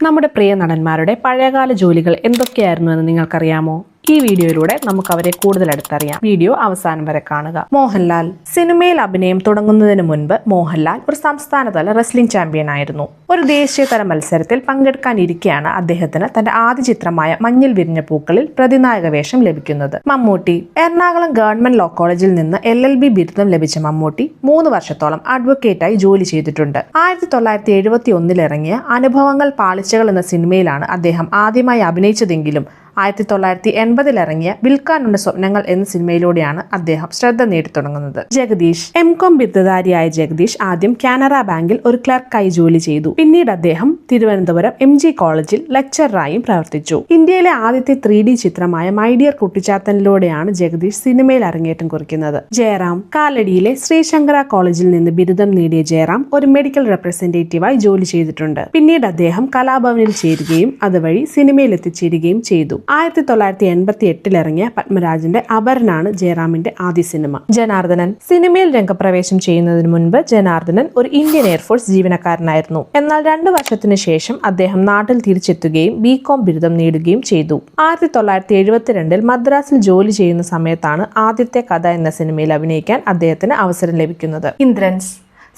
നമ്മുടെ പ്രിയ നടന്മാരുടെ പഴയകാല ജോലികൾ എന്തൊക്കെയായിരുന്നു എന്ന് നിങ്ങൾക്കറിയാമോ? ഈ വീഡിയോയിലൂടെ നമുക്ക് അവരെ കൂടുതൽ അടുത്തറിയാം. വീഡിയോ അവസാനം വരെ കാണുക. മോഹൻലാൽ സിനിമയിൽ അഭിനയം തുടങ്ങുന്നതിന് മുൻപ് മോഹൻലാൽ ഒരു സംസ്ഥാനതല റെസ്ലിംഗ് ചാമ്പ്യൻ ആയിരുന്നു. ഒരു ദേശീയതല മത്സരത്തിൽ പങ്കെടുക്കാനിരിക്കെയാണ് അദ്ദേഹത്തിന് തന്റെ ആദ്യ ചിത്രമായ മഞ്ഞിൽ വിരിഞ്ഞ പൂക്കളിൽ പ്രതിനായക വേഷം ലഭിക്കുന്നത്. മമ്മൂട്ടി എറണാകുളം ഗവൺമെന്റ് ലോ കോളേജിൽ നിന്ന് എൽ എൽ ബി ബിരുദം ലഭിച്ച മമ്മൂട്ടി മൂന്ന് വർഷത്തോളം അഡ്വക്കേറ്റായി ജോലി ചെയ്തിട്ടുണ്ട്. ആയിരത്തി തൊള്ളായിരത്തി എഴുപത്തി ഒന്നിൽ ഇറങ്ങിയ അനുഭവങ്ങൾ പാളിച്ചകൾ എന്ന സിനിമയിലാണ് അദ്ദേഹം ആദ്യമായി അഭിനയിച്ചതെങ്കിലും ആയിരത്തി തൊള്ളായിരത്തി എൺപതിൽ ഇറങ്ങിയ വിൽക്കാനുണ്ട് സ്വപ്നങ്ങൾ എന്ന സിനിമയിലൂടെയാണ് അദ്ദേഹം ശ്രദ്ധ നേടിത്തുടങ്ങുന്നത്. ജഗദീഷ്. എം. കോം. ബിരുദധാരിയായ ജഗദീഷ് ആദ്യം കാനറ ബാങ്കിൽ ഒരു ക്ലർക്കായി ജോലി ചെയ്തു. പിന്നീട് അദ്ദേഹം തിരുവനന്തപുരം എം ജി കോളേജിൽ ലെക്ചറായും പ്രവർത്തിച്ചു. ഇന്ത്യയിലെ ആദ്യത്തെ ത്രീ ഡി ചിത്രമായ മൈഡിയർ കുട്ടിച്ചാത്തനിലൂടെയാണ് ജഗദീഷ് സിനിമയിൽ അരങ്ങേറ്റം കുറിക്കുന്നത്. ജയറാം കാലടിയിലെ ശ്രീശങ്കര കോളേജിൽ നിന്ന് ബിരുദം നേടിയ ജയറാം ഒരു മെഡിക്കൽ റെപ്രസെന്റേറ്റീവായി ജോലി ചെയ്തിട്ടുണ്ട്. പിന്നീട് അദ്ദേഹം കലാഭവനിൽ ചേരുകയും അതുവഴി സിനിമയിൽ എത്തിച്ചേരുകയും ചെയ്തു. ആയിരത്തി തൊള്ളായിരത്തി എൺപത്തി എട്ടിൽ ഇറങ്ങിയ പത്മരാജന്റെ അപരനാണ് ജയറാമിന്റെ ആദ്യ സിനിമ. ജനാർദ്ദനൻ സിനിമയിൽ രംഗപ്രവേശം ചെയ്യുന്നതിന് മുൻപ് ജനാർദ്ദനൻ ഒരു ഇന്ത്യൻ എയർഫോഴ്സ് ജീവനക്കാരനായിരുന്നു. എന്നാൽ രണ്ടു വർഷത്തിന് ശേഷം അദ്ദേഹം നാട്ടിൽ തിരിച്ചെത്തുകയും ബി കോം ബിരുദം നേടുകയും ചെയ്തു. ആയിരത്തി തൊള്ളായിരത്തി എഴുപത്തിരണ്ടിൽ മദ്രാസിൽ ജോലി ചെയ്യുന്ന സമയത്താണ് ആദ്യത്തെ കഥ എന്ന സിനിമയിൽ അഭിനയിക്കാൻ അദ്ദേഹത്തിന് അവസരം ലഭിക്കുന്നത്. ഇന്ദ്രൻസ്.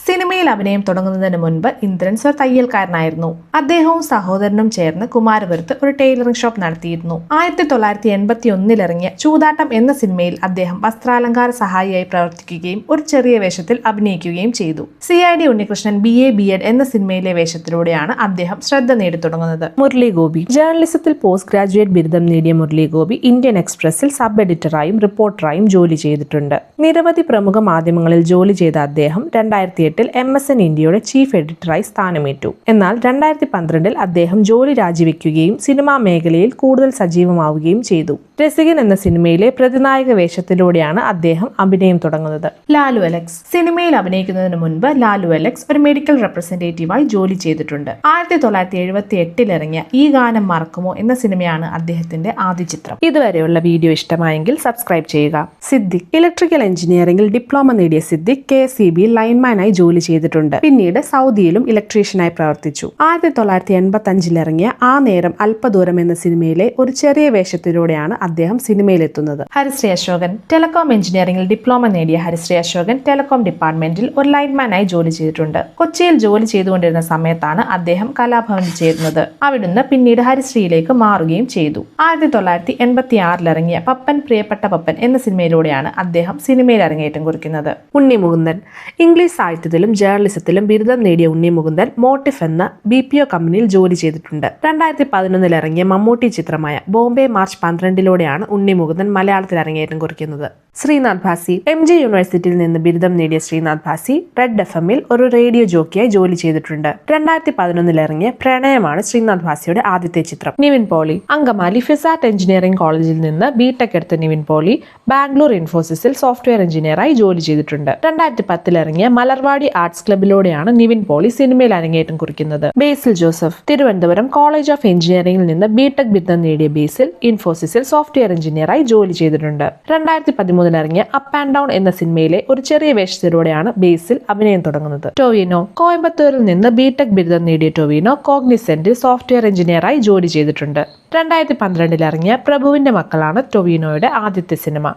സിനിമയിൽ അഭിനയം തുടങ്ങുന്നതിന് മുൻപ് ഇന്ദ്രൻസ് സർ തയ്യൽക്കാരനായിരുന്നു. അദ്ദേഹവും സഹോദരനും ചേർന്ന് കുമാരപുരത്ത് ഒരു ടൈലറിംഗ് ഷോപ്പ് നടത്തിയിരുന്നു. ആയിരത്തി തൊള്ളായിരത്തി എൺപത്തി ഒന്നിലിറങ്ങിയ ചൂതാട്ടം എന്ന സിനിമയിൽ അദ്ദേഹം വസ്ത്രാലങ്കാര സഹായിയായി പ്രവർത്തിക്കുകയും ഒരു ചെറിയ വേഷത്തിൽ അഭിനയിക്കുകയും ചെയ്തു. C I D Unnikrishnan B A B Ed എന്ന സിനിമയിലെ വേഷത്തിലൂടെയാണ് അദ്ദേഹം ശ്രദ്ധ നേടിത്തുടങ്ങുന്നത്. മുരളി ഗോപി ജേർണലിസത്തിൽ പോസ്റ്റ് ഗ്രാജുവേറ്റ് ബിരുദം നേടിയ മുരളി ഗോപി ഇന്ത്യൻ എക്സ്പ്രസിൽ സബ് എഡിറ്ററായും റിപ്പോർട്ടറായും ജോലി ചെയ്തിട്ടുണ്ട്. നിരവധി പ്രമുഖ മാധ്യമങ്ങളിൽ ജോലി ചെയ്ത അദ്ദേഹം രണ്ടായിരത്തി എട്ടിൽ എം എസ് എൻ ഇന്ത്യയുടെ ചീഫ് എഡിറ്ററായി സ്ഥാനമേറ്റു. എന്നാൽ രണ്ടായിരത്തി പന്ത്രണ്ടിൽ അദ്ദേഹം ജോലി രാജിവെക്കുകയും സിനിമാ മേഖലയിൽ കൂടുതൽ സജീവമാവുകയും ചെയ്തു. രസികൻ എന്ന സിനിമയിലെ പ്രതിനായക വേഷത്തിലൂടെയാണ് അദ്ദേഹം അഭിനയം തുടങ്ങുന്നത്. ലാലു അലക്സ്. സിനിമയിൽ അഭിനയിക്കുന്നതിന് മുൻപ് ലാലു അലക്സ് ഒരു മെഡിക്കൽ റെപ്രസെന്റേറ്റീവായി ജോലി ചെയ്തിട്ടുണ്ട്. ആയിരത്തി തൊള്ളായിരത്തി എഴുപത്തി എട്ടിൽ ഇറങ്ങിയ ഈ ഗാനം മറക്കുമോ എന്ന സിനിമയാണ് അദ്ദേഹത്തിന്റെ ആദ്യ ചിത്രം. ഇതുവരെയുള്ള വീഡിയോ ഇഷ്ടമായെങ്കിൽ സബ്സ്ക്രൈബ് ചെയ്യുക. സിദ്ദിഖ്. ഇലക്ട്രിക്കൽ എഞ്ചിനീയറിംഗിൽ ഡിപ്ലോമ നേടിയ സിദ്ദിഖ് കെ സി ബി ലൈൻമാനായി ജോലി ചെയ്തിട്ടുണ്ട്. പിന്നീട് സൗദിയിലും ഇലക്ട്രീഷ്യനായി പ്രവർത്തിച്ചു. ആയിരത്തി തൊള്ളായിരത്തി എൺപത്തി അഞ്ചിൽ ഇറങ്ങിയ ആ നേരം അല്പദൂരം എന്ന സിനിമയിലെ ഒരു ചെറിയ വേഷത്തിലൂടെയാണ് അദ്ദേഹം സിനിമയിലെത്തുന്നത്. ഹരിശ്രീ അശോകൻ ടെലകോം എഞ്ചിനീയറിംഗിൽ ഡിപ്ലോമ നേടിയ ഹരിശ്രീ അശോകൻ ടെലകോം ഡിപ്പാർട്ട്മെന്റിൽ ഒരു ലൈൻമാനായി ജോലി ചെയ്തിട്ടുണ്ട്. കൊച്ചിയിൽ ജോലി ചെയ്തുകൊണ്ടിരുന്ന സമയത്താണ് അദ്ദേഹം കലാഭവനിൽ ചേരുന്നത്. അവിടുന്ന് പിന്നീട് ഹരിശ്രീയിലേക്ക് മാറുകയും ചെയ്തു. ആയിരത്തി തൊള്ളായിരത്തി എൺപത്തി ആറിൽ ഇറങ്ങിയ പപ്പൻ പ്രിയപ്പെട്ട പപ്പൻ എന്ന സിനിമയിലൂടെയാണ് അദ്ദേഹം സിനിമയിൽ അരങ്ങേറ്റം കുറിക്കുന്നത്. ഉണ്ണി മുകുന്ദൻ ഇംഗ്ലീഷ് സാഹിത്യത്തിലും ജേർണലിസത്തിലും ബിരുദം നേടിയ ഉണ്ണി മുകുന്ദൻ മോട്ടിഫ് എന്ന ബി പി ഒ കമ്പനിയിൽ ജോലി ചെയ്തിട്ടുണ്ട്. രണ്ടായിരത്തി പതിനൊന്നിൽ ഇറങ്ങിയ മമ്മൂട്ടി ചിത്രമായ ബോംബെ മാർച്ച് പന്ത്രണ്ടിലൂടെയാണ് ഉണ്ണി മുകുന്ദൻ മലയാളത്തിൽ അരങ്ങേറ്റം കുറിക്കുന്നത്. ശ്രീനാഥ് ഭാസി എം ജി യൂണിവേഴ്സിറ്റിയിൽ നിന്ന് ബിരുദം നേടിയ ശ്രീനാഥ് ഭാസി റെഡ് എഫ് എമ്മിൽ ഒരു റേഡിയോ ജോക്കിയായി ജോലി ചെയ്തിട്ടുണ്ട്. രണ്ടായിരത്തി പതിനൊന്നിൽ ഇറങ്ങിയ പ്രണയമാണ് ശ്രീനാഥ് ഭാസിയുടെ ആദ്യത്തെ ചിത്രം. നിവിൻ പോളി അങ്കമാലി ഫിസാറ്റ് എഞ്ചിനീയറിംഗ് കോളേജിൽ നിന്ന് ബിടെക് എടുത്ത നിവിൻ പോളി ബാംഗ്ലൂർ ഇൻഫോസിസിൽ സോഫ്റ്റ്വെയർ എഞ്ചിനീയറായി ജോലി ചെയ്തിട്ടുണ്ട്. രണ്ടായിരത്തി പത്തിൽ ഇറങ്ങിയ മലർവാടി ആർട്സ് ക്ലബിലൂടെയാണ് നിവിൻ പോളി സിനിമയിൽ അരങ്ങേറ്റം കുറിക്കുന്നത്. ബേസിൽ ജോസഫ് തിരുവനന്തപുരം കോളേജ് ഓഫ് എഞ്ചിനീയറിംഗിൽ നിന്ന് ബിടെക് ബിരുദം നേടിയ ബേസിൽ ഇൻഫോസിസിൽ സോഫ്റ്റ്വെയർ എഞ്ചിനീയറായി ജോലി ചെയ്തിട്ടുണ്ട്. രണ്ടായിരത്തി ഇറങ്ങിയ അപ്പ് ആൻഡ് ഡൗൺ എന്ന സിനിമയിലെ ഒരു ചെറിയ വേഷത്തിലൂടെയാണ് ബേസിൽ അഭിനയം തുടങ്ങുന്നത്. ടോവിനോ കോയമ്പത്തൂരിൽ നിന്ന് ബിടെക് ബിരുദം നേടിയ ടോവിനോ കോഗ്നിസെന്റിൽ സോഫ്റ്റ്വെയർ എഞ്ചിനീയറായി ജോലി ചെയ്തിട്ടുണ്ട്. രണ്ടായിരത്തി പന്ത്രണ്ടിൽ ഇറങ്ങിയ പ്രഭുവിന്റെ മക്കളാണ് ടൊവിനോയുടെ ആദ്യത്തെ സിനിമ.